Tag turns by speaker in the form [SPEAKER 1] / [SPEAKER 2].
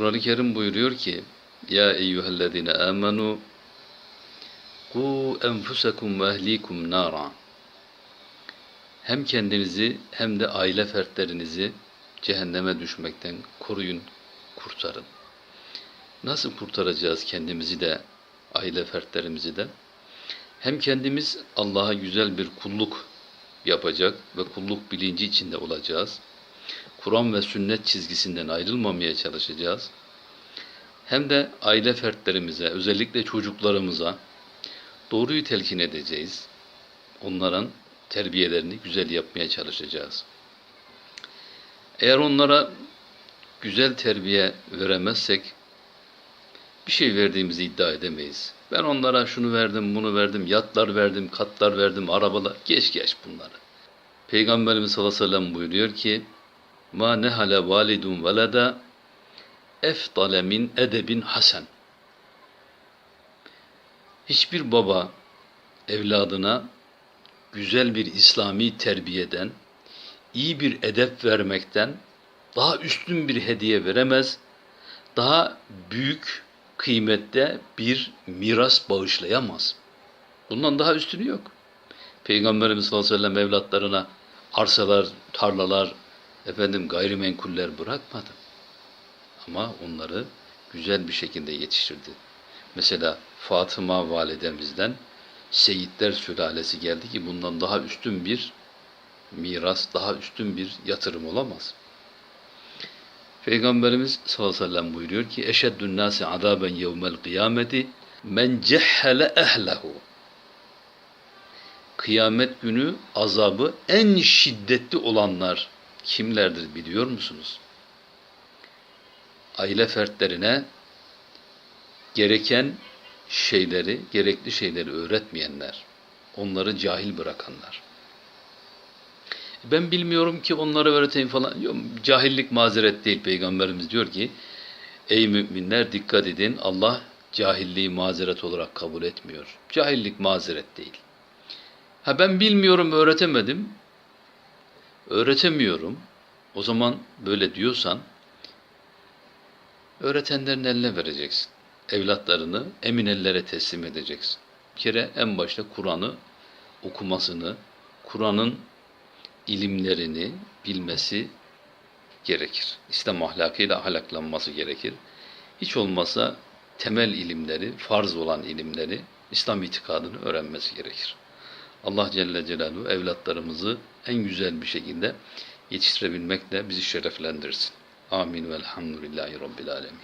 [SPEAKER 1] Kur'an-ı Kerim buyuruyor ki Ya eyyühellezine amenu Ku enfusakum ve ehlikum nara Hem kendinizi hem de aile fertlerinizi cehenneme düşmekten koruyun, kurtarın. Nasıl kurtaracağız kendimizi de, aile fertlerimizi de? Hem kendimiz Allah'a güzel bir kulluk yapacak ve kulluk bilinci içinde olacağız. Kur'an ve sünnet çizgisinden ayrılmamaya çalışacağız. Hem de aile fertlerimize, özellikle çocuklarımıza doğruyu telkin edeceğiz. Onların terbiyelerini güzel yapmaya çalışacağız. Eğer onlara güzel terbiye veremezsek bir şey verdiğimizi iddia edemeyiz. Ben onlara şunu verdim, bunu verdim, yatlar verdim, katlar verdim, arabalar. Geç geç bunları. Peygamberimiz sallallahu aleyhi ve sellem buyuruyor ki Ma nehale validun veleda efdale min edebin hasen. Hiçbir baba evladına güzel bir İslami terbiyeden, iyi bir edep vermekten daha üstün bir hediye veremez, daha büyük kıymette bir miras bağışlayamaz. Bundan daha üstünü yok. Peygamberimiz sallallahu aleyhi ve sellem evlatlarına arsalar, tarlalar, efendim gayrimenkuller bırakmadı. Ama onları güzel bir şekilde yetiştirdi. Mesela Fatıma validemizden Seyitler sülalesi geldi ki bundan daha üstün bir miras, daha üstün bir yatırım olamaz. Peygamberimiz sallallahu aleyhi ve sellem buyuruyor ki eşeddün nasi azaben yevmel kıyameti men cehhele ehlehu Kıyamet günü azabı en şiddetli olanlar kimlerdir biliyor musunuz? Aile fertlerine gereken şeyleri, gerekli şeyleri öğretmeyenler, onları cahil bırakanlar. Ben bilmiyorum ki onlara öğreteyim falan. Yok, cahillik mazeret değil. Peygamberimiz diyor ki, ey müminler dikkat edin Allah cahilliği mazeret olarak kabul etmiyor. Cahillik mazeret değil. Ha ben bilmiyorum, öğretemedim. Öğretemiyorum. O zaman böyle diyorsan, öğretenlerin eline vereceksin evlatlarını emin ellere teslim edeceksin. Bir kere en başta Kur'an'ı okumasını, Kur'an'ın ilimlerini bilmesi gerekir. İslam ahlakıyla ahlaklanması gerekir. Hiç olmazsa temel ilimleri, farz olan ilimleri, İslam itikadını öğrenmesi gerekir. Allah Celle Celaluhu evlatlarımızı en güzel bir şekilde yetiştirebilmekle bizi şereflendirsin. Amin velhamdülillahi Rabbil Alemin.